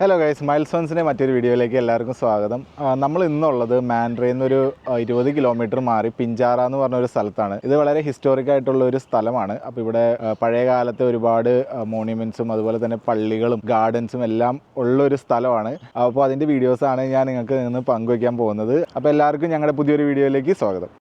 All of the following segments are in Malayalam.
ഹലോ ഗൈസ് മൈൽസോൺസിന്റെ മറ്റൊരു വീഡിയോയിലേക്ക് എല്ലാവർക്കും സ്വാഗതം. നമ്മൾ ഇന്നുള്ളത് മാൻഡ്രയിൽ നിന്നൊരു ഇരുപത് കിലോമീറ്റർ മാറി പിഞ്ചാറ എന്ന് പറഞ്ഞ ഒരു സ്ഥലത്താണ്. ഇത് വളരെ ഹിസ്റ്റോറിക് ആയിട്ടുള്ള ഒരു സ്ഥലമാണ്. അപ്പോൾ ഇവിടെ പഴയ കാലത്തെ ഒരുപാട് മോണ്യുമെൻസും അതുപോലെ തന്നെ പള്ളികളും ഗാർഡൻസും എല്ലാം ഉള്ള ഒരു സ്ഥലമാണ് അപ്പോൾ അതിന്റെ വീഡിയോസാണ് ഞാൻ നിങ്ങൾക്ക് നിന്ന് പങ്കുവയ്ക്കാൻ പോകുന്നത്. അപ്പോൾ എല്ലാവർക്കും ഞങ്ങളുടെ പുതിയൊരു വീഡിയോയിലേക്ക് സ്വാഗതം.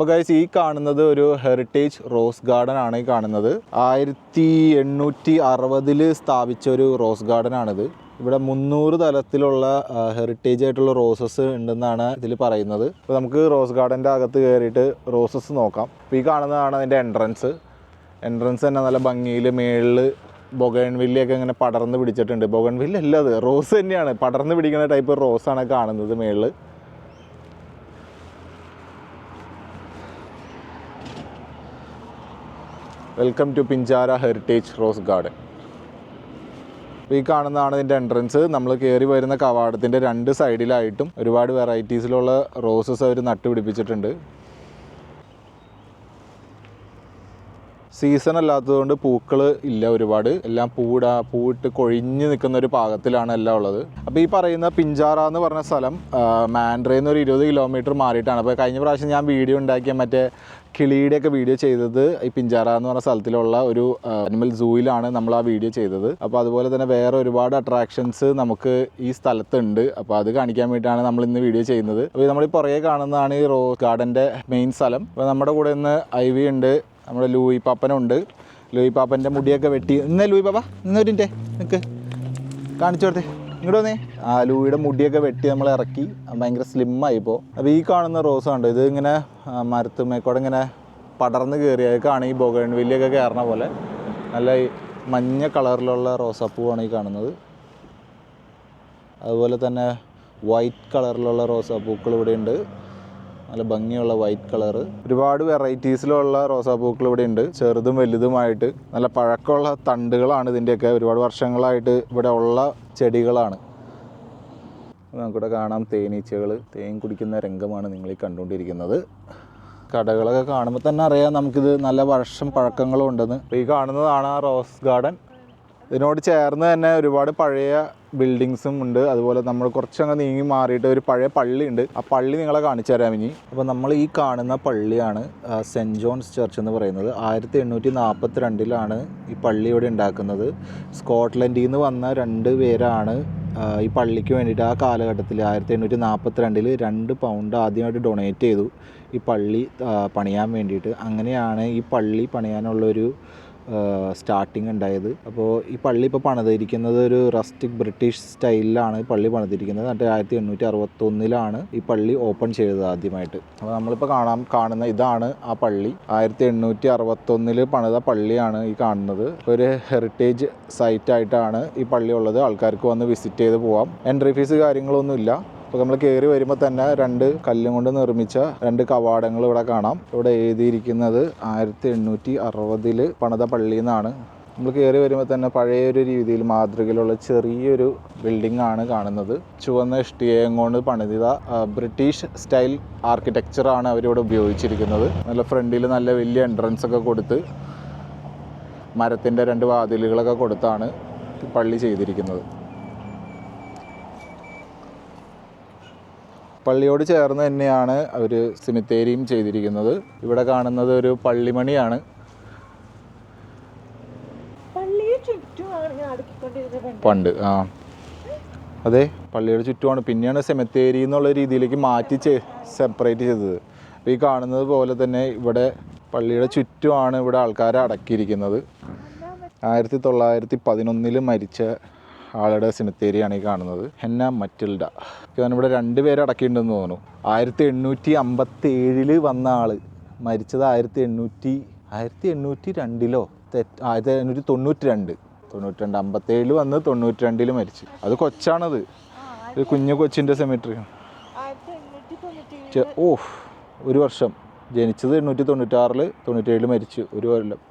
അപ്പോൾ ഗൈസ് ഈ കാണുന്നത് ഒരു ഹെറിറ്റേജ് റോസ് ഗാർഡൻ ആണ് ഈ കാണുന്നത്. ആയിരത്തി എണ്ണൂറ്റി അറുപതിൽ സ്ഥാപിച്ച ഒരു റോസ് ഗാർഡൻ ആണിത്. ഇവിടെ മുന്നൂറ് തലത്തിലുള്ള ഹെറിറ്റേജ് ആയിട്ടുള്ള റോസസ് ഉണ്ടെന്നാണ് ഇതിൽ പറയുന്നത്. അപ്പോൾ നമുക്ക് റോസ് ഗാർഡന്റെ അകത്ത് കയറിയിട്ട് റോസസ് നോക്കാം. അപ്പോൾ ഈ കാണുന്നതാണ് അതിന്റെ എൻട്രൻസ് എൻട്രൻസ് തന്നെ നല്ല ഭംഗിയിൽ മേളിൽ ബൊഗൺവില്ലയൊക്കെ ഇങ്ങനെ പടർന്ന് പിടിച്ചിട്ടുണ്ട്. ബൊഗൺവില്ല അല്ല അത് റോസ് തന്നെയാണ്. പടർന്ന് പിടിക്കുന്ന ടൈപ്പ് റോസാണ് കാണുന്നത് മേളിൽ welcome to Pinjara heritage rose garden ഈ കാണുന്നതാണ് ഇതിന്റെ എൻട്രൻസ് നമ്മൾ കയറി വരുന്ന കവാടത്തിന്റെ രണ്ട് സൈഡിലായിട്ടും ഒരുപാട് വെറൈറ്റീസിലുള്ള റോസസ് അവർ നട്ടുപിടിപ്പിച്ചിട്ടുണ്ട്. സീസൺ അല്ലാത്തതുകൊണ്ട് പൂക്കൾ ഇല്ല ഒരുപാട്. എല്ലാം പൂടാ പൂവിട്ട് കൊഴിഞ്ഞ് നിൽക്കുന്ന ഒരു പാകത്തിലാണ് എല്ലാം ഉള്ളത്. അപ്പോൾ ഈ പറയുന്ന പിഞ്ചാറ എന്ന് പറഞ്ഞ സ്ഥലം മാൻഡ്രയിൽ നിന്ന് ഒരു ഇരുപത് കിലോമീറ്റർ മാറിയിട്ടാണ്. അപ്പോൾ കഴിഞ്ഞ പ്രാവശ്യം ഞാൻ വീഡിയോ ഉണ്ടാക്കിയ മറ്റേ കിളിയുടെ ഒക്കെ വീഡിയോ ചെയ്തത് ഈ പിഞ്ചാറ എന്ന് പറഞ്ഞ സ്ഥലത്തിലുള്ള ഒരു അനിമൽ സൂയിലാണ് നമ്മൾ ആ വീഡിയോ ചെയ്തത്. അപ്പോൾ അതുപോലെ തന്നെ വേറെ ഒരുപാട് അട്രാക്ഷൻസ് നമുക്ക് ഈ സ്ഥലത്തുണ്ട്. അപ്പോൾ അത് കാണിക്കാൻ വേണ്ടിയിട്ടാണ് നമ്മൾ ഇന്ന് വീഡിയോ ചെയ്യുന്നത്. അപ്പോൾ നമ്മൾ ഈ പുറകെ കാണുന്നതാണ് ഈ റോസ് ഗാർഡന്റെ മെയിൻ സ്ഥലം. അപ്പോൾ നമ്മുടെ കൂടെ ഇന്ന് ഐ വി ഉണ്ട്. നമ്മുടെ ലൂയി പാപ്പനുണ്ട്. ലൂയി പാപ്പന്റെ മുടിയൊക്കെ വെട്ടി. ഇന്നേ ലൂയി പാപ്പ ഇന്നൊരിന്റെ നിങ്ങൾക്ക് കാണിച്ചു കൊടുത്തേ. ഇങ്ങോട്ട് വന്നേ. ആ ലൂയിയുടെ മുടിയൊക്കെ വെട്ടി നമ്മൾ ഇറക്കി. ഭയങ്കര സ്ലിമ്മായി പോ അപ്പോൾ ഈ കാണുന്ന റോസ് ഉണ്ട് ഇത് ഇങ്ങനെ മരത്തുമേക്കോടെ ഇങ്ങനെ പടർന്ന് കയറിയേക്കാണ് ഈ ബൊഗൺവില്ലയൊക്കെ കയറണ പോലെ. നല്ല മഞ്ഞ കളറിലുള്ള റോസാപ്പൂവാണ് ഈ കാണുന്നത്. അതുപോലെ തന്നെ വൈറ്റ് കളറിലുള്ള റോസാപ്പൂക്കൾ ഇവിടെ ഉണ്ട് നല്ല ഭംഗിയുള്ള വൈറ്റ് കളറ് ഒരുപാട് വെറൈറ്റീസിലുള്ള റോസാപ്പൂക്കൾ ഇവിടെ ഉണ്ട്. ചെറുതും വലുതുമായിട്ട് നല്ല പഴക്കമുള്ള തണ്ടുകളാണ് ഇതിന്റെയൊക്കെ. ഒരുപാട് വർഷങ്ങളായിട്ട് ഇവിടെ ഉള്ള ചെടികളാണ്. നമുക്കിവിടെ കാണാം തേനീച്ചകൾ തേൻ കുടിക്കുന്ന രംഗമാണ് നിങ്ങൾ ഈ കണ്ടുകൊണ്ടിരിക്കുന്നത്. കടകളൊക്കെ കാണുമ്പോൾ തന്നെ അറിയാം നമുക്കിത് നല്ല വർഷം പഴക്കങ്ങളും ഉണ്ടെന്ന് ഈ കാണുന്നതാണ് ആ റോസ് ഗാർഡൻ. ഇതിനോട് ചേർന്ന് തന്നെ ഒരുപാട് പഴയ ബിൽഡിങ്സും ഉണ്ട്. അതുപോലെ നമ്മൾ കുറച്ചങ്ങ് നീങ്ങി മാറിയിട്ട് ഒരു പഴയ പള്ളി ഉണ്ട്. ആ പള്ളി നിങ്ങളെ കാണിച്ചു തരാം ഇനി. അപ്പോൾ നമ്മൾ ഈ കാണുന്ന പള്ളിയാണ് സെന്റ് ജോൺസ് ചർച്ച് എന്ന് പറയുന്നത്. ആയിരത്തി എണ്ണൂറ്റി നാൽപ്പത്തി രണ്ടിലാണ് ഈ പള്ളി ഇവിടെ ഉണ്ടാക്കുന്നത്. സ്കോട്ട്ലൻഡിൽ നിന്ന് വന്ന രണ്ട് പേരാണ് ഈ പള്ളിക്ക് വേണ്ടിയിട്ട് ആ കാലഘട്ടത്തിൽ ആയിരത്തി എണ്ണൂറ്റി നാൽപ്പത്തി രണ്ടിൽ രണ്ട് പൗണ്ട് ആദ്യമായിട്ട് ഡൊണേറ്റ് ചെയ്തു ഈ പള്ളി പണിയാൻ വേണ്ടിയിട്ട്. അങ്ങനെയാണ് ഈ പള്ളി പണിയാനുള്ളൊരു സ്റ്റാർട്ടിങ് ഉണ്ടായത്. അപ്പോൾ ഈ പള്ളി ഇപ്പോൾ പണിതിരിക്കുന്നത് ഒരു റസ്റ്റിക് ബ്രിട്ടീഷ് സ്റ്റൈലിലാണ് പള്ളി പണിതിരിക്കുന്നത്. എന്നിട്ട് ആയിരത്തി എണ്ണൂറ്റി അറുപത്തൊന്നിലാണ് ഈ പള്ളി ഓപ്പൺ ചെയ്തത് ആദ്യമായിട്ട്. അപ്പോൾ നമ്മളിപ്പോൾ കാണാൻ കാണുന്ന ഇതാണ് ആ പള്ളി. ആയിരത്തി എണ്ണൂറ്റി അറുപത്തൊന്നിൽ പണിത പള്ളിയാണ് ഈ കാണുന്നത്. ഒരു ഹെറിറ്റേജ് സൈറ്റായിട്ടാണ് ഈ പള്ളി ഉള്ളത്. ആൾക്കാർക്ക് വന്ന് വിസിറ്റ് ചെയ്ത് പോവാം. എൻട്രി ഫീസ് കാര്യങ്ങളൊന്നുമില്ല. അപ്പോൾ നമ്മൾ കയറി വരുമ്പോൾ തന്നെ രണ്ട് കല്ലും കൊണ്ട് നിർമ്മിച്ച രണ്ട് കവാടങ്ങൾ ഇവിടെ കാണാം. ഇവിടെ എഴുതിയിരിക്കുന്നത് ആയിരത്തി എണ്ണൂറ്റി അറുപതിൽ പണിത പള്ളി എന്നാണ് നമ്മൾ കയറി വരുമ്പോൾ തന്നെ പഴയ ഒരു രീതിയിൽ മാതൃകയിലുള്ള ചെറിയൊരു ബിൽഡിംഗ് ആണ് കാണുന്നത്. ചുവന്ന ഇഷ്ടികയും കൊണ്ട് പണിത ബ്രിട്ടീഷ് സ്റ്റൈൽ ആർക്കിടെക്ചറാണ് അവരിവിടെ ഉപയോഗിച്ചിരിക്കുന്നത്. നല്ല ഫ്രണ്ടിൽ നല്ല വലിയ എൻട്രൻസ് ഒക്കെ കൊടുത്ത് മരത്തിന്റെ രണ്ട് വാതിലുകളൊക്കെ കൊടുത്താണ് പള്ളി ചെയ്തിരിക്കുന്നത്. പള്ളിയോട് ചേർന്ന് തന്നെയാണ് അവർ സിമിത്തേരിയും ചെയ്തിരിക്കുന്നത്. ഇവിടെ കാണുന്നത് ഒരു പള്ളിമണിയാണ്. പണ്ട് ആ. അതെ പള്ളിയുടെ ചുറ്റുമാണ്. പിന്നെയാണ് സെമിത്തേരി എന്നുള്ള രീതിയിലേക്ക് മാറ്റി സെപ്പറേറ്റ് ചെയ്തത്. അപ്പോൾ ഈ കാണുന്നത് പോലെ തന്നെ ഇവിടെ പള്ളിയുടെ ചുറ്റുമാണ് ഇവിടെ ആൾക്കാരെ അടക്കിയിരിക്കുന്നത്. ആയിരത്തി തൊള്ളായിരത്തി പതിനൊന്നിൽ മരിച്ച ആളുടെ സിമിത്തേരിയാണ് ഈ കാണുന്നത്. Henna Matilda. ഇവിടെ രണ്ട് പേര് അടക്കിയിട്ടുണ്ടെന്ന് തോന്നുന്നു. ആയിരത്തി എണ്ണൂറ്റി അമ്പത്തി ഏഴിൽ വന്ന ആൾ. മരിച്ചത് ആയിരത്തി എണ്ണൂറ്റി ആയിരത്തി എണ്ണൂറ്റി രണ്ടിലോ തെറ്റ് ആയിരത്തി എണ്ണൂറ്റി തൊണ്ണൂറ്റി രണ്ട് തൊണ്ണൂറ്റി രണ്ട് അമ്പത്തേഴിൽ വന്ന് തൊണ്ണൂറ്റി രണ്ടിൽ മരിച്ചു. അത് കൊച്ചാണത്. ഒരു കുഞ്ഞു കൊച്ചിന്റെ സെമിട്രി ഓഹ് ഓ ഒരു വർഷം. ജനിച്ചത് എണ്ണൂറ്റി തൊണ്ണൂറ്റാറിൽ തൊണ്ണൂറ്റേഴിൽ മരിച്ചു ഒരു കൊല്ലം.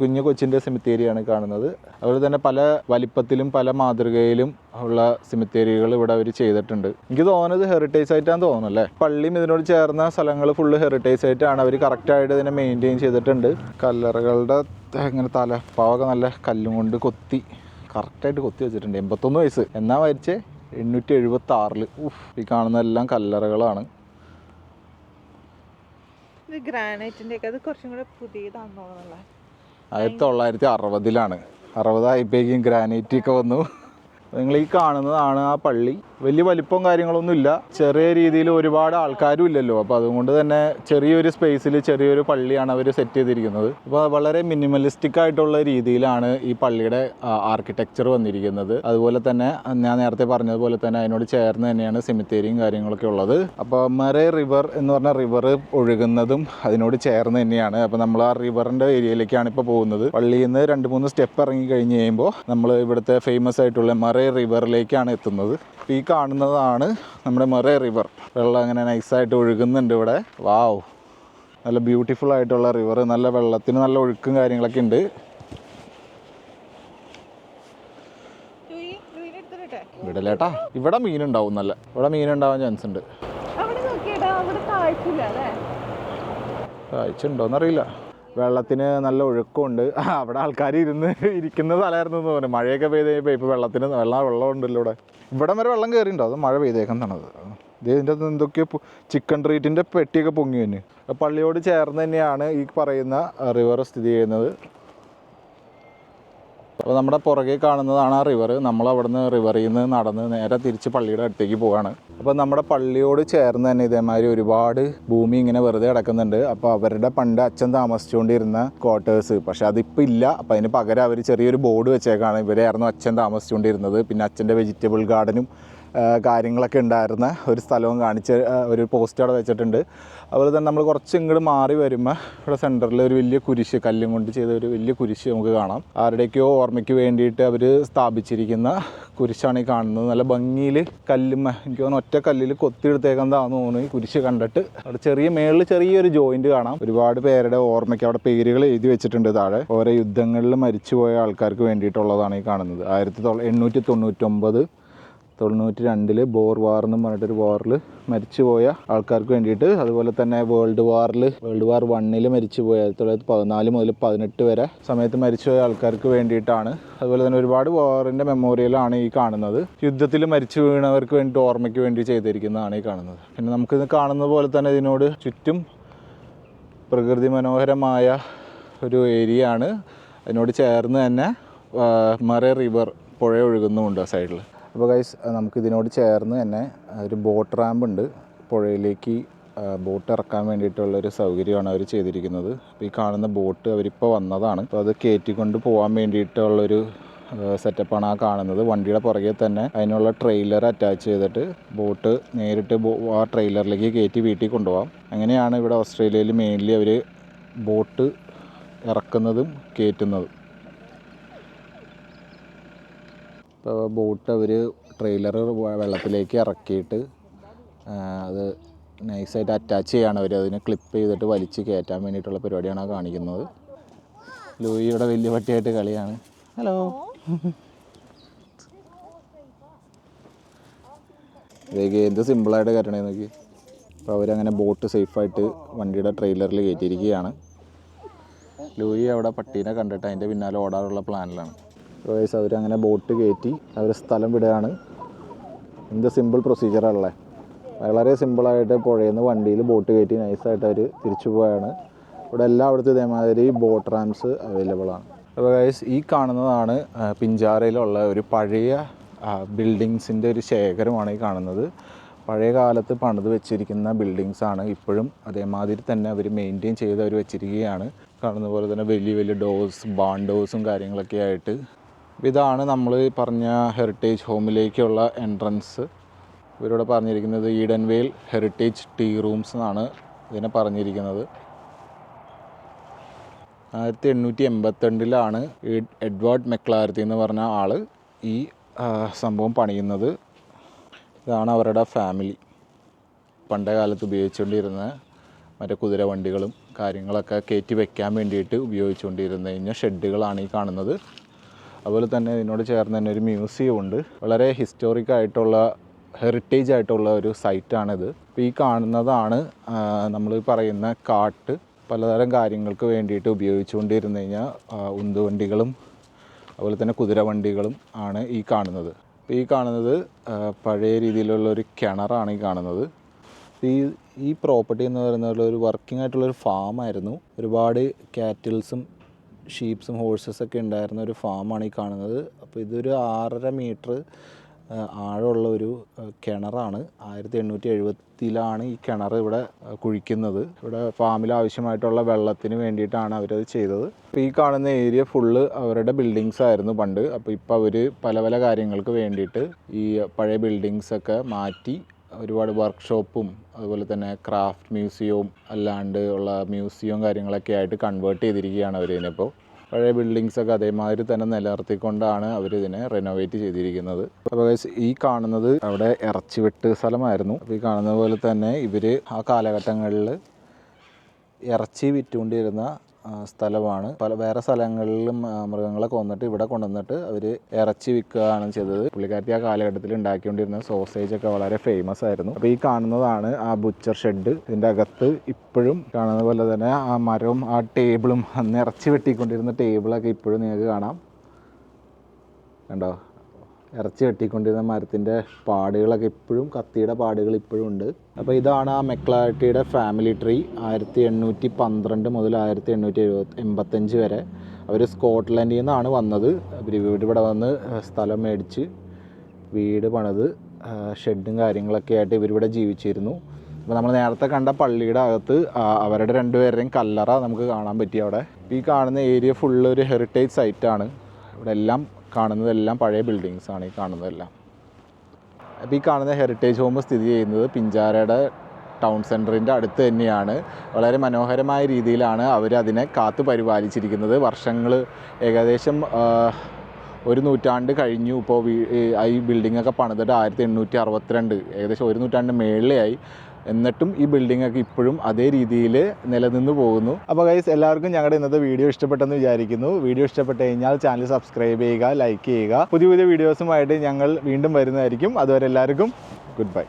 കുഞ്ഞു കൊച്ചിന്റെ സെമിത്തേരിയാണ് കാണുന്നത്. അതുപോലെ തന്നെ പല വലിപ്പത്തിലും പല മാതൃകയിലും ഉള്ള സെമിത്തേരികൾ ഇവിടെ അവർ ചെയ്തിട്ടുണ്ട്. എനിക്ക് തോന്നുന്നത് ഹെറിറ്റേജ് ആയിട്ടാണ് തോന്നുന്നത് അല്ലേ പള്ളിയും ഇതിനോട് ചേർന്ന സ്ഥലങ്ങൾ ഫുള്ള് ഹെറിറ്റേജ് സൈറ്റാണ് അവർ കറക്റ്റായിട്ട് ഇതിനെ മെയിന്റെയിൻ ചെയ്തിട്ടുണ്ട്. കല്ലറകളുടെ ഇങ്ങനെ തലപ്പാവൊക്കെ നല്ല കല്ലും കൊണ്ട് കൊത്തി കറക്റ്റായിട്ട് കൊത്തി വെച്ചിട്ടുണ്ട്. എൺപത്തൊന്ന് വയസ്സ്. എന്നാ മരിച്ചേ? എണ്ണൂറ്റി എഴുപത്തി ആറിൽ ഉഫ് ഈ കാണുന്ന എല്ലാം കല്ലറകളാണ്. ഇത് ഗ്രാനൈറ്റിന്റെ ഒക്കെ അത് കുറച്ചും കൂടെ പുതിയതാന്ന് തോന്നുന്നല്ലേ ആയിരത്തി തൊള്ളായിരത്തി അറുപതിലാണ്. അറുപതായപ്പോഴേക്കും ഗ്രാനൈറ്റ് ഒക്കെ വന്നു. നിങ്ങൾ ഈ കാണുന്നതാണ് ആ പള്ളി. വലിയ വലിപ്പം കാര്യങ്ങളൊന്നും ഇല്ല ചെറിയ രീതിയിൽ ഒരുപാട് ആൾക്കാരും ഇല്ലല്ലോ. അപ്പോൾ അതുകൊണ്ട് തന്നെ ചെറിയൊരു സ്പേസിൽ ചെറിയൊരു പള്ളിയാണ് അവർ സെറ്റ് ചെയ്തിരിക്കുന്നത്. അപ്പോൾ വളരെ മിനിമലിസ്റ്റിക് ആയിട്ടുള്ള രീതിയിലാണ് ഈ പള്ളിയുടെ ആർക്കിടെക്ചർ വന്നിരിക്കുന്നത്. അതുപോലെ തന്നെ ഞാൻ നേരത്തെ പറഞ്ഞതുപോലെ തന്നെ അതിനോട് ചേർന്ന് തന്നെയാണ് സെമിത്തേരിയും കാര്യങ്ങളൊക്കെ ഉള്ളത്. അപ്പോൾ മറേ റിവർ എന്ന് പറഞ്ഞ റിവർ ഒഴുകുന്നതും അതിനോട് ചേർന്ന് തന്നെയാണ്. അപ്പോൾ നമ്മൾ ആ റിവറിന്റെ ഏരിയയിലേക്കാണ് ഇപ്പോൾ പോകുന്നത്. പള്ളിയിൽ നിന്ന് രണ്ട് മൂന്ന് സ്റ്റെപ്പ് ഇറങ്ങി കഴിഞ്ഞ് കഴിയുമ്പോൾ നമ്മൾ ഇവിടുത്തെ ഫേമസ് ആയിട്ടുള്ള മറേ റിവറിലേക്കാണ് എത്തുന്നത്. അപ്പോൾ ഈ കാണുന്നതാണ് നമ്മുടെ മറേ റിവർ. വെള്ളം അങ്ങനെ നൈസായിട്ട് ഒഴുകുന്നുണ്ട് ഇവിടെ. വാവ്. നല്ല ബ്യൂട്ടിഫുൾ ആയിട്ടുള്ള റിവർ. നല്ല വെള്ളത്തിന് നല്ല ഒഴുക്കും കാര്യങ്ങളൊക്കെ ഉണ്ട്. വിടലേട്ടാ. ഇവിടെ മീനുണ്ടാവും നല്ല. ഇവിടെ മീനുണ്ടാവാൻ ചാൻസ് ഉണ്ട്. കാഴ്ച ഉണ്ടോയെന്നറിയില്ല വെള്ളത്തിന് നല്ല ഒഴുക്കമുണ്ട് അവിടെ ആൾക്കാർ ഇരുന്ന് ഇരിക്കുന്ന സ്ഥലമായിരുന്നു എന്ന് തോന്നുന്നു. മഴയൊക്കെ പെയ്ത് കഴിയുമ്പോൾ ഇപ്പോൾ വെള്ളത്തിന് വെള്ളം വെള്ളമുണ്ട് ഉണ്ടല്ലോ ഇവിടെ. ഇവിടം വരെ വെള്ളം കയറിയിട്ടുണ്ടോ അത് മഴ പെയ്തേക്കുന്നതാണത് ഇത് ഇതിന്റെ അകത്ത് എന്തൊക്കെയോ ചിക്കൻ ട്രീറ്റിന്റെ പെട്ടിയൊക്കെ പൊങ്ങി തന്നെ പള്ളിയോട് ചേർന്ന് തന്നെയാണ് ഈ പറയുന്ന റിവർ സ്ഥിതി ചെയ്യുന്നത്. അപ്പോൾ നമ്മുടെ പുറകെ കാണുന്നതാണ് ആ റിവർ നമ്മൾ അവിടുന്ന് റിവറിൽ നിന്ന് നടന്ന് നേരെ തിരിച്ച് പള്ളിയുടെ അടുത്തേക്ക് പോവാണ്. അപ്പോൾ നമ്മുടെ പള്ളിയോട് ചേർന്ന് തന്നെ ഇതേമാതിരി ഒരുപാട് ഭൂമി ഇങ്ങനെ വെറുതെ കിടക്കുന്നുണ്ട്. അപ്പോൾ അവരുടെ പണ്ട് അച്ഛൻ താമസിച്ചുകൊണ്ടിരുന്ന ക്വാർട്ടേഴ്സ് പക്ഷെ അതിപ്പോൾ ഇല്ല. അപ്പോൾ അതിന് പകരം അവർ ചെറിയൊരു ബോർഡ് വെച്ചേക്കാണ്. ഇവരെയായിരുന്നു അച്ഛൻ താമസിച്ചുകൊണ്ടിരുന്നത്. പിന്നെ അച്ഛന്റെ വെജിറ്റബിൾ ഗാർഡനും കാര്യങ്ങളൊക്കെ ഉണ്ടായിരുന്ന ഒരു സ്ഥലവും കാണിച്ച് ഒരു പോസ്റ്റ് അവിടെ വെച്ചിട്ടുണ്ട്. അതുപോലെ തന്നെ നമ്മൾ കുറച്ച് ഇങ്ങോട്ട് മാറി വരുമ്പോൾ ഇവിടെ സെന്ററിൽ ഒരു വലിയ കുരിശ് കല്ലും കൊണ്ട് ചെയ്ത ഒരു വലിയ കുരിശ് നമുക്ക് കാണാം. ആരുടെയൊക്കെയോ ഓർമ്മയ്ക്ക് വേണ്ടിയിട്ട് അവർ സ്ഥാപിച്ചിരിക്കുന്ന കുരിശാണ് ഈ കാണുന്നത്. നല്ല ഭംഗിയിൽ കല്ലുമ്മ എനിക്ക് തോന്നുന്നു ഒറ്റ കല്ലിൽ കൊത്തിയെടുത്തേക്കുന്നതാണെന്ന് തോന്നുന്നു ഈ കുരിശ് കണ്ടിട്ട്. അവിടെ ചെറിയ മേളിൽ ചെറിയൊരു ജോയിന്റ് കാണാം. ഒരുപാട് പേരുടെ ഓർമ്മയ്ക്ക് അവിടെ പേരുകൾ എഴുതി വെച്ചിട്ടുണ്ട് താഴെ. ഓരോ യുദ്ധങ്ങളിൽ മരിച്ചുപോയ ആൾക്കാർക്ക് വേണ്ടിയിട്ടുള്ളതാണ് ഈ കാണുന്നത്. ആയിരത്തി എണ്ണൂറ്റി തൊണ്ണൂറ്റൊമ്പത് തൊണ്ണൂറ്റി രണ്ടിൽ ബോർ വാർ എന്നും പറഞ്ഞിട്ടൊരു വാറിൽ മരിച്ചുപോയ ആൾക്കാർക്ക് വേണ്ടിയിട്ട്. അതുപോലെ തന്നെ വേൾഡ് വാറിൽ വേൾഡ് വാർ വണ്ണിൽ മരിച്ചുപോയ ആയിരത്തി തൊള്ളായിരത്തി പതിനാല് മുതൽ പതിനെട്ട് വരെ സമയത്ത് മരിച്ചുപോയ ആൾക്കാർക്ക് വേണ്ടിയിട്ടാണ്. അതുപോലെ തന്നെ ഒരുപാട് വാറിന്റെ മെമ്മോറിയലാണ് ഈ കാണുന്നത്. യുദ്ധത്തിൽ മരിച്ചു വീണവർക്ക് വേണ്ടി ഓർമ്മയ്ക്ക് വേണ്ടി ചെയ്തിരിക്കുന്നതാണ് ഈ കാണുന്നത്. പിന്നെ നമുക്ക് നമുക്കിത് കാണുന്ന പോലെ തന്നെ ഇതിനോട് ചുറ്റും പ്രകൃതി മനോഹരമായ ഒരു ഏരിയ ആണ് അതിനോട് ചേർന്ന് തന്നെ മറേ റിവർ പുഴ ഒഴുകുന്നുമുണ്ട് ആ സൈഡിൽ അപ്പോൾ ഗൈസ് നമുക്ക് ഇതിനോട് ചേർന്ന് തന്നെ ഒരു ബോട്ട് റാമ്പ് ഉണ്ട്. പുഴയിലേക്ക് ബോട്ട് ഇറക്കാൻ വേണ്ടിയിട്ടുള്ളൊരു സൗകര്യമാണ് അവർ ചെയ്തിരിക്കുന്നത്. അപ്പോൾ ഈ കാണുന്ന ബോട്ട് അവരിപ്പോൾ വന്നതാണ്. അപ്പോൾ അത് കയറ്റിക്കൊണ്ട് പോകാൻ വേണ്ടിയിട്ടുള്ളൊരു സെറ്റപ്പാണ് ആ കാണുന്നത്. വണ്ടിയുടെ പുറകെ തന്നെ അതിനുള്ള ട്രെയിലർ അറ്റാച്ച് ചെയ്തിട്ട് ബോട്ട് നേരിട്ട് ആ ട്രെയിലറിലേക്ക് കയറ്റി വീട്ടിൽ കൊണ്ടുപോകാം അങ്ങനെയാണ് ഇവിടെ ഓസ്ട്രേലിയയിൽ മെയിൻലി അവർ ബോട്ട് ഇറക്കുന്നതും കയറ്റുന്നതും. ഇപ്പോൾ ബോട്ട് അവർ ട്രെയിലർ വെള്ളത്തിലേക്ക് ഇറക്കിയിട്ട് അത് നൈസായിട്ട് അറ്റാച്ച് ചെയ്യാണ് അവർ അതിനെ ക്ലിപ്പ് ചെയ്തിട്ട് വലിച്ച് കയറ്റാൻ വേണ്ടിയിട്ടുള്ള പരിപാടിയാണ് കാണിക്കുന്നത്. ലൂയിയുടെ വലിയ പട്ടിയായിട്ട് കളിയാണ്. ഹലോ എന്ത് സിമ്പിളായിട്ട് കയറ്റണേ നോക്കി. അപ്പോൾ അവരങ്ങനെ ബോട്ട് സേഫായിട്ട് വണ്ടിയുടെ ട്രെയിലറിൽ കയറ്റിയിരിക്കുകയാണ്. ലൂയി അവിടെ പട്ടീനെ കണ്ടിട്ട് അതിന്റെ പിന്നാലെ ഓടാറുള്ള പ്ലാനിലാണ് വയസ്സ് അവരങ്ങനെ ബോട്ട് കയറ്റി അവർ സ്ഥലം വിടുകയാണ്. എന്ത് സിമ്പിൾ പ്രൊസീജിയറാണല്ലേ വളരെ സിമ്പിളായിട്ട് പുഴയിൽ നിന്ന് വണ്ടിയിൽ ബോട്ട് കയറ്റി നൈസായിട്ട് അവർ തിരിച്ചു പോവുകയാണ്. ഇവിടെ എല്ലായിടത്തും ഇതേമാതിരി ബോട്ട് റാംസ് അവൈലബിൾ ആണ്. അപ്പോൾ ഗൈസ് ഈ കാണുന്നതാണ് പിഞ്ചാറയിലുള്ള ഒരു പഴയ ബിൽഡിങ്സിന്റെ ഒരു ശേഖരമാണ് ഈ കാണുന്നത്. പഴയ കാലത്ത് പണിത് വെച്ചിരിക്കുന്ന ബിൽഡിങ്സാണ് ഇപ്പോഴും അതേമാതിരി തന്നെ അവർ മെയിന്റെയിൻ ചെയ്ത് അവർ വെച്ചിരിക്കുകയാണ്. കാണുന്ന പോലെ തന്നെ വലിയ വലിയ ഡോസ് ബാൺ ഡോസും കാര്യങ്ങളൊക്കെ ആയിട്ട് ഇതാണ് നമ്മൾ പറഞ്ഞ ഹെറിറ്റേജ് ഹോമിലേക്കുള്ള എൻട്രൻസ് ഇവരോട് പറഞ്ഞിരിക്കുന്നത് ഈഡൻവേൽ ഹെറിറ്റേജ് ടീ റൂംസ് എന്നാണ് ഇതിനെ പറഞ്ഞിരിക്കുന്നത്. ആയിരത്തി എണ്ണൂറ്റി എൺപത്തിരണ്ടിലാണ് എഡ്വേർഡ് മെക്ലാരത്തി എന്ന് പറഞ്ഞ ആൾ ഈ സംഭവം പണിയുന്നത്. ഇതാണ് അവരുടെ ഫാമിലി പണ്ട കാലത്ത് ഉപയോഗിച്ചുകൊണ്ടിരുന്ന മറ്റേ കുതിര വണ്ടികളും കാര്യങ്ങളൊക്കെ കയറ്റി വയ്ക്കാൻ വേണ്ടിയിട്ട് ഉപയോഗിച്ചുകൊണ്ടിരുന്ന കഴിഞ്ഞ ഷെഡുകളാണ് ഈ കാണുന്നത്. അതുപോലെ തന്നെ ഇതിനോട് ചേർന്ന് തന്നെ ഒരു മ്യൂസിയം ഉണ്ട്. വളരെ ഹിസ്റ്റോറിക് ആയിട്ടുള്ള ഹെറിറ്റേജ് ആയിട്ടുള്ള ഒരു സൈറ്റാണിത് അപ്പോൾ ഈ കാണുന്നതാണ് നമ്മൾ പറയുന്ന കാട്ട്. പലതരം കാര്യങ്ങൾക്ക് വേണ്ടിയിട്ട് ഉപയോഗിച്ചുകൊണ്ടിരുന്നു കഴിഞ്ഞാൽ ഉന്തുവണ്ടികളും അതുപോലെ തന്നെ കുതിരവണ്ടികളും ആണ് ഈ കാണുന്നത്. അപ്പോൾ ഈ കാണുന്നത് പഴയ രീതിയിലുള്ള ഒരു കിണറാണ് ഈ കാണുന്നത്. ഈ ഈ പ്രോപ്പർട്ടി എന്ന് പറയുന്നത് ഒരു വർക്കിംഗ് ആയിട്ടുള്ള ഒരു ഫാമായിരുന്നു ഒരുപാട് കാറ്റിൽസും ഷീപ്സും ഹോഴ്സസ് ഒക്കെ ഉണ്ടായിരുന്ന ഒരു ഫാമാണ് ഈ കാണുന്നത്. അപ്പോൾ ഇതൊരു ആറര മീറ്റർ ആഴമുള്ള ഒരു കിണറാണ്. ആയിരത്തി എണ്ണൂറ്റി എഴുപത്തിലാണ് ഈ കിണർ ഇവിടെ കുഴിക്കുന്നത്. ഇവിടെ ഫാമിൽ ആവശ്യമായിട്ടുള്ള വെള്ളത്തിന് വേണ്ടിയിട്ടാണ് അവരത് ചെയ്തത്. ഈ കാണുന്ന ഏരിയ ഫുള്ള് അവരുടെ ബിൽഡിങ്സ് ആയിരുന്നു പണ്ട്. അപ്പോൾ ഇപ്പോൾ അവർ പല പല കാര്യങ്ങൾക്ക് വേണ്ടിയിട്ട് ഈ പഴയ ബിൽഡിങ്സൊക്കെ മാറ്റി ഒരുപാട് വർക്ക്ഷോപ്പും അതുപോലെ തന്നെ ക്രാഫ്റ്റ് മ്യൂസിയവും അല്ലാണ്ട് ഉള്ള മ്യൂസിയവും കാര്യങ്ങളൊക്കെ ആയിട്ട് കൺവേർട്ട് ചെയ്തിരിക്കുകയാണ് അവർ ഇതിനിപ്പോൾ പഴയ ബിൽഡിങ്സൊക്കെ അതേമാതിരി തന്നെ നിലനിർത്തിക്കൊണ്ടാണ് ഇതിനെ റെനോവേറ്റ് ചെയ്തിരിക്കുന്നത്. അപ്പോൾ ഈ കാണുന്നത് അവിടെ ഇറച്ചിവെട്ട് സ്ഥലമായിരുന്നു. അപ്പോൾ ഈ കാണുന്ന പോലെ തന്നെ ഇവർ ആ കാലഘട്ടങ്ങളിൽ ഇറച്ചി വിറ്റുകൊണ്ടിരുന്ന സ്ഥലമാണ്. പല വേറെ സ്ഥലങ്ങളിലും മൃഗങ്ങളെ കൊന്നിട്ട് ഇവിടെ കൊണ്ടുവന്നിട്ട് അവർ ഇറച്ചി വിൽക്കുകയാണ് ചെയ്തത്. പുള്ളിക്കാരത്തി ആ കാലഘട്ടത്തിൽ ഉണ്ടാക്കിക്കൊണ്ടിരുന്ന സോസേജ് ഒക്കെ വളരെ ഫേമസ് ആയിരുന്നു. അപ്പോൾ ഈ കാണുന്നതാണ് ആ ബുച്ചർ ഷെഡ് ഇതിന്റെ അകത്ത് ഇപ്പോഴും കാണുന്ന പോലെ തന്നെ ആ മരവും ആ ടേബിളും അന്ന് ഇറച്ചി വെട്ടിക്കൊണ്ടിരുന്ന ടേബിളൊക്കെ ഇപ്പോഴും നിങ്ങൾക്ക് കാണാം. കണ്ടോ? ഇറച്ചി വെട്ടിക്കൊണ്ടിരുന്ന മരത്തിന്റെ പാടുകളൊക്കെ ഇപ്പോഴും കത്തിയുടെ പാടുകൾ ഇപ്പോഴും ഉണ്ട്. അപ്പോൾ ഇതാണ് ആ മെക്ലാരിറ്റിയുടെ ഫാമിലി ട്രീ ആയിരത്തി എണ്ണൂറ്റി പന്ത്രണ്ട് മുതൽ ആയിരത്തി എണ്ണൂറ്റി എഴുപത്തി എൺപത്തഞ്ച് വരെ. അവർ സ്കോട്ട്ലൻഡിൽ നിന്നാണ് വന്നത്. വീട് ഇവിടെ വന്ന് സ്ഥലം മേടിച്ച് വീട് പണിത് ഷെഡും കാര്യങ്ങളൊക്കെ ആയിട്ട് ഇവരിവിടെ ജീവിച്ചിരുന്നു. അപ്പോൾ നമ്മൾ നേരത്തെ കണ്ട പള്ളിയുടെ അകത്ത് അവരുടെ രണ്ടുപേരുടെയും കല്ലറ നമുക്ക് കാണാൻ പറ്റി അവിടെ. ഈ കാണുന്ന ഏരിയ ഫുള്ള് ഒരു ഹെറിറ്റേജ് സൈറ്റാണ് ഇവിടെ എല്ലാം കാണുന്നതെല്ലാം പഴയ ബിൽഡിങ്സ് ആണ് ഈ കാണുന്നതെല്ലാം. അപ്പോൾ ഈ കാണുന്ന ഹെറിറ്റേജ് ഹോം സ്ഥിതി ചെയ്യുന്നത് പിഞ്ചാരയുടെ ടൗൺ സെന്ററിന്റെ അടുത്ത് തന്നെയാണ്. വളരെ മനോഹരമായ രീതിയിലാണ് അവർ അതിനെ കാത്തു പരിപാലിച്ചിരിക്കുന്നത്. വർഷങ്ങൾ ഏകദേശം ഒരു നൂറ്റാണ്ട് കഴിഞ്ഞു. ഇപ്പോൾ ഈ- ബിൽഡിങ്ങൊക്കെ പണിതിട്ട് ആയിരത്തി എണ്ണൂറ്റി അറുപത്തിരണ്ട് ഏകദേശം ഒരു നൂറ്റാണ്ട് മേളിലായി. എന്നിട്ടും ഈ ബിൽഡിംഗ് ഒക്കെ ഇപ്പോഴും അതേ രീതിയിൽ നിലനിന്ന് പോകുന്നു. അപ്പോൾ ഗൈസ് എല്ലാവർക്കും ഞങ്ങളുടെ ഇന്നത്തെ വീഡിയോ ഇഷ്ടപ്പെട്ടെന്ന് വിചാരിക്കുന്നു. വീഡിയോ ഇഷ്ടപ്പെട്ട് കഴിഞ്ഞാൽ ചാനൽ സബ്സ്ക്രൈബ് ചെയ്യുക ലൈക്ക് ചെയ്യുക. പുതിയ പുതിയ വീഡിയോസുമായിട്ട് ഞങ്ങൾ വീണ്ടും വരുന്നതായിരിക്കും. അതുവരെ എല്ലാവർക്കും ഗുഡ് ബൈ